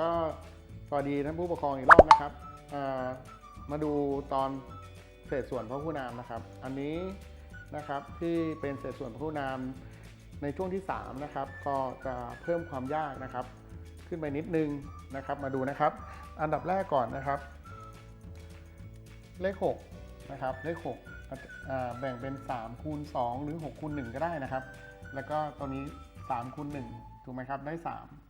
ก็สวัสดีท่านผู้ปกครองอีกรอบนะครับ มาดูตอนเศษส่วนพระผู้นามนะครับ อันนี้นะครับที่เป็นเศษส่วนพระผู้นามในช่วงที่ 3 นะครับ ก็จะเพิ่มความยากนะครับ ขึ้นไปนิดนึงนะครับ มาดูนะครับ อันดับแรกก่อนนะครับ เลข6นะครับเลข6แบ่งเป็น3คูณ2หรือ6คูณ1ก็ได้นะครับ แล้วก็ตัวนี้3คูณ1ถูกไหมครับได้ 3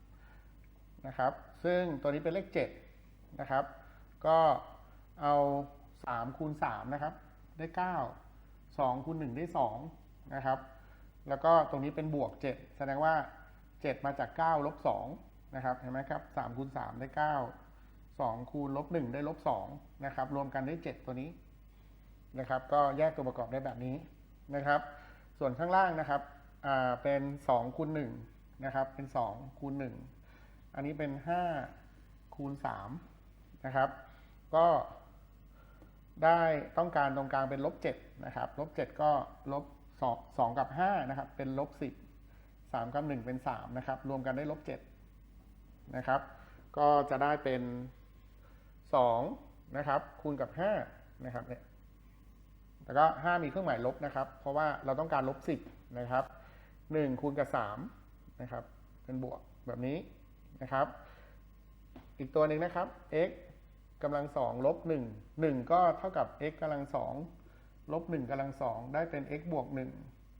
นะครับ ซึ่งตัวนี้เป็นเลข 7 นะครับ ก็เอา3คูณ3นะครับ ได้ 9 2คูณ1ได้2นะครับ แล้วก็ตรงนี้เป็นบวก 7 แสดงว่า 7 มาจาก9ลบ2นะครับ เห็นไหมครับ3คูณ3ได้ 9 2คูณลบ1ได้ลบ2นะครับ รวมกันได้ 7 ตัวนี้นะครับ ก็แยกตัวประกอบได้แบบนี้นะครับ ส่วนข้างล่างนะครับเป็น2คูณ1นะครับ เป็น2คูณ1 อันนี้เป็น5คูณ3นะครับ ก็ได้ต้องการตรงกลางเป็นลบ7นะครับ ลบ7ก็ลบ2 2กับ5นะครับ เป็นลบ10 3กับ1เป็น3นะครับ รวมกันได้ลบ7นะครับ ก็จะได้เป็น2นะครับ คูณกับ5นะครับเนี่ยแล้วก็5มีเครื่องหมายลบนะครับ เพราะว่าเราต้องการลบ10นะครับ1คูณกับ3นะครับ เป็นบวกแบบนี้ นะครับ อีกตัวหนึ่งนะครับ x กำลังสองลบ1 1ก็เท่ากับ x กำลังสองลบ1กำลังสองได้เป็น x บวก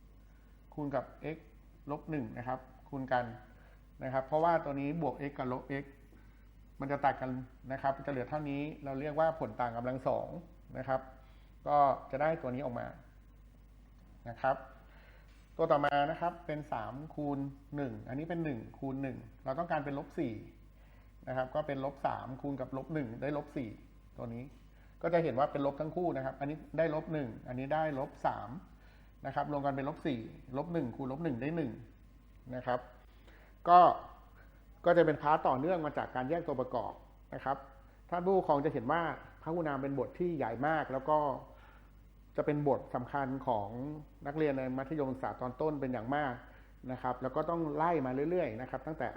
1คูณกับ x ลบ1นะครับ คูณกันนะครับ เพราะว่าตัวนี้บวก x กับลบ x มันจะตัดกันนะครับ จะเหลือเท่านี้เราเรียกว่าผลต่างกำลังสองนะครับ ก็จะได้ตัวนี้ออกมานะครับ ตัวต่อมานะครับเป็น 3 คูณ 1 อันนี้เป็น 1 คูณ 1 เราต้องการเป็นลบ4นะครับ ก็เป็นลบ 3 คูณกับลบ 1 ได้ลบ 4 ตัวนี้ ก็จะเห็นว่าเป็นลบทั้งคู่นะครับ อันนี้ได้ลบ 1 อันนี้ได้ลบ3นะครับ รวมกันเป็นลบ4ลบ 1 คูณลบ 1 ได้ 1 นะครับ ก็ ก็จะเป็นพาร์ตต่อเนื่องมาจากการแยกตัวประกอบนะครับท่านผู้ปกครองจะเห็นว่าพระคุณนามเป็นบทที่ใหญ่มากแล้วก็ จะเป็นบทสำคัญของนักเรียนในมัธยมศึกษาตอนต้นเป็นอย่างมากนะครับ แล้วก็ต้องไล่มาเรื่อยๆนะครับ ตั้งแต่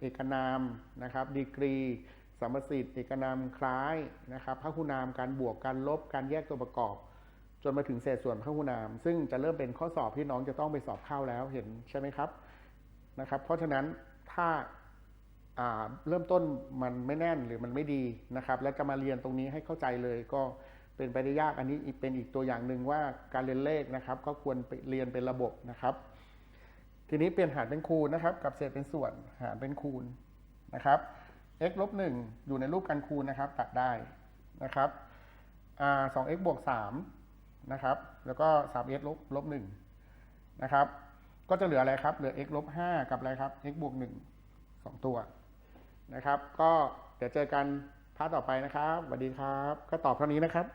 เอกนามนะครับดีกรีสัมประสิทธิ์เอกนามคล้ายนะครับพระคุนามการบวกการลบการแยกตัวประกอบ จนมาถึงเศษส่วนพระคุนาม ซึ่งจะเริ่มเป็นข้อสอบที่น้องจะต้องไปสอบเข้าแล้วเห็นใช่ไหมครับนะครับ เพราะฉะนั้นถ้าอ่าเริ่มต้นมันไม่แน่นหรือมันไม่ดีนะครับ และจะมาเรียนตรงนี้ให้เข้าใจเลยก็ เป็นไปได้ยากอันนี้เป็นอีกตัวอย่างหนึ่งว่าการเรียนเลขนะครับ ก็ควรเรียนเป็นระบบนะครับ ทีนี้เปลี่ยนหารเป็นคูณนะครับ กับเศษเป็นส่วนหารเป็นคูณนะครับ x ลบหนึ่งอยู่ในรูปการคูณนะครับ ตัดได้นะครับอ่าสอง x บวกสามนะครับ แล้วก็สาม x ลบลบหนึ่งนะครับ ก็จะเหลืออะไรครับ เหลือ x ลบห้ากับอะไรครับ x บวกหนึ่งสองตัวนะครับ ก็เดี๋ยวเจอกัน พาร์ทต่อไปนะครับสวัสดีครับ ก็ตอบเท่านี้นะครับ